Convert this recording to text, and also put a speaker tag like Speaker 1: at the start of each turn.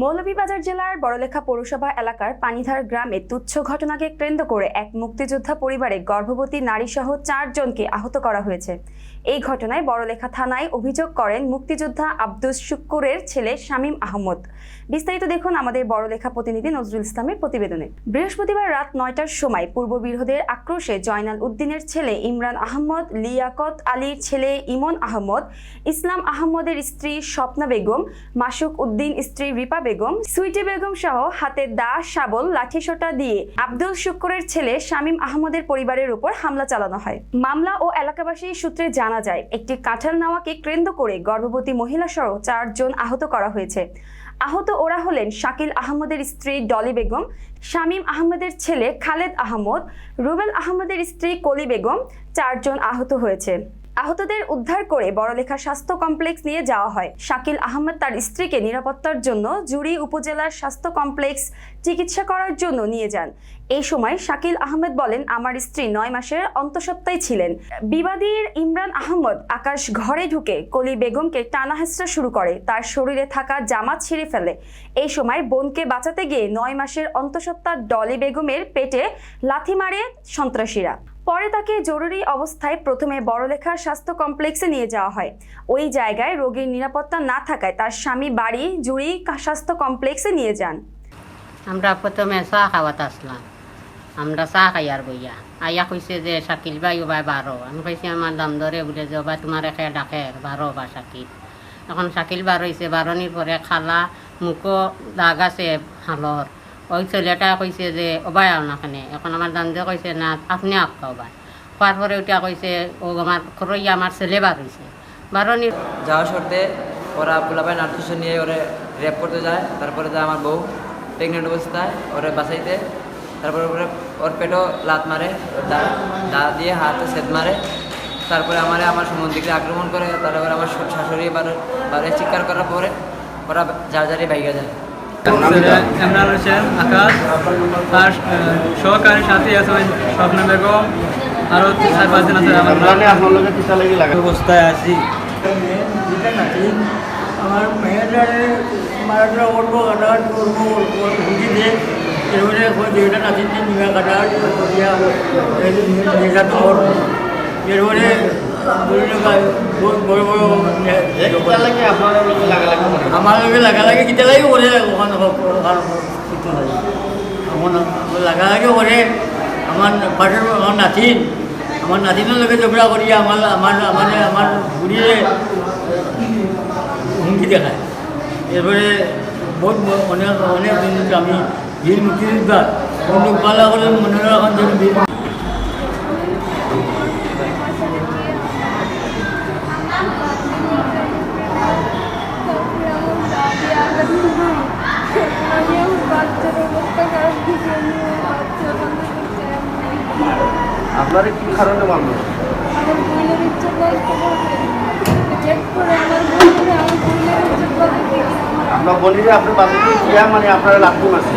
Speaker 1: মৌলভীবাজার জেলার বড়লেখা পৌরসভা এলাকার পানিধার গ্রামে তুচ্ছ ঘটনাকে কেন্দ্র করে এক মুক্তিযোদ্ধা পরিবারে গর্ভবতী নারীসহ চারজনকে আহত করা হয়েছে। এই ঘটনায় বড়লেখা থানায় অভিযোগ করেন মুক্তিযোদ্ধা আব্দুস শুক্কুরের ছেলে শামীম আহমদ। বিস্তারিত দেখুন আমাদের বড়লেখা প্রতিনিধি নজরুল ইসলামের প্রতিবেদনে। বৃহস্পতিবার রাত নয়টার সময় পূর্ব বিরোধের আক্রোশে জয়নাল উদ্দিনের ছেলে ইমরান আহমদ, লিয়াকত আলীর ছেলে ইমন আহমদ, ইসলাম আহমদের স্ত্রী স্বপ্না বেগম, মাসুক উদ্দিন স্ত্রী রিপা বেগম, সুইটি বেগম সহ হাতে দা, শাবল লাঠিসোঁটা দিয়ে আব্দুল শুক্করের ছেলে শামীম আহমদের পরিবারের উপর হামলা চালানো হয়। মামলা ও এলাকাবাসী সূত্রে জানা যায়, একটি কাঁঠাল নাওয়াকে কেন্দ্র করে গর্ভবতী মহিলা সহ চারজন আহত করা হয়েছে। আহত ওরা হলেন শাকিল আহমদের স্ত্রী ডলি বেগম, শামীম আহমদের ছেলে খালেদ আহমদ, রুবেল আহমদের স্ত্রী কলি বেগম, চারজন আহত হয়েছে। আহতদের উদ্ধার করে বড়লেখা স্বাস্থ্য কমপ্লেক্স নিয়ে যাওয়া হয়। শাকিল আহমেদ তার স্ত্রীকে নিরাপত্তার জন্য জুড়ি উপজেলার স্বাস্থ্য কমপ্লেক্স চিকিৎসা করার জন্য নিয়ে যান। এই সময় শাকিল আহমেদ বলেন, আমার স্ত্রী নয় মাসের অন্তঃসত্ত্বায় ছিলেন। বিবাদীর ইমরান আহমদ আকাশ ঘরে ঢুকে কলি বেগমকে টানা শুরু করে। তার শরীরে থাকা জামা ছিঁড়ে ফেলে। এই সময় বোনকে বাঁচাতে গিয়ে নয় মাসের অন্তঃসত্ত্বা ডলি বেগমের পেটে লাথি মারে সন্ত্রাসীরা। পরে তাকে জরুরি অবস্থায় প্রথমে বড়লেখার স্বাস্থ্য কমপ্লেক্সে নিয়ে যাওয়া হয়। ওই জায়গায় রোগীর নিরাপত্তা না থাকায় তার স্বামী বাড়ি জুড়ি স্বাস্থ্য কমপ্লেক্সে নিয়ে যান।
Speaker 2: আমরা প্রথমে চাহ খাওয়াত আসলাম। আমরা চা খাই আর বইয়া। আইয়া কইছে যে, শাকিল বাই বাই বারো। আমি কইছি, আমার দাম ধরে বলে যে বা তোমার একে ডাকে, বারো, বা শাকিল। এখন শাকিল বার হয়েছে বারনির পরে খালা, মুখো, দাগ আছে, হালর। ওই ছেলেটা কইছে যে ওবাই আও না খানে এখন আমার দান্দে কইছে না, আপনি আপকা ওবাই খোয়ার পরে ওইটা কইছে ও আমার খরইয়া আমার ছেলে বার হয়েছে বারনির
Speaker 3: যাওয়ার শর্তে ওরা পোলাপাই নার্সিসে নিয়ে ওরে রেপ করতে যায় তারপরে যায় আমার বউ প্রেগনেন্ট অবস্থায় ওরে বাঁচাইতে তারপরে ওরে ওর পেটও লাত মারে দা দা দিয়ে, হাতে সেদ মারে তারপরে আমারে আমার সম্বন্ধীকে আক্রমণ করে তারপরে আমার শাশুড়ি বারে চিৎকার করার পরে ওরা যার যারে বাইকে যায়।
Speaker 4: ইমরান হোসেন আকাশ। আর সহকারী সাথী আছে স্বপ্না বেগম। আরও চার পাঁচজন আছে আমার
Speaker 5: অবস্থায় আছি।
Speaker 6: আমার মেয়েটারে মারাটা করব কাটার করব হুঁকিতে এরপরে যেটা নাচিতে নিমা কাটার এরপরে আমার লগে লাগালাগি কিতা লাগে ওরে ওখানে লাগালাগি ওরে আমার পাশের আমার নাতিন আমার নাতিনের লগে ঝগড়া করিয়া আমার আমার আমার আমার ঘুরিয়ে হুমকি দেখায় এরপরে বহুত অনেক অনেক আমি বীর মুক্তিযোদ্ধা বন্দুক পালা করে মনে রাখার জন্য বীর
Speaker 5: আপনার কি কারণে মারলো আপনার বলি যে আপনি বাড়িতে গিয়া মানে আপনার লাঠি মারছে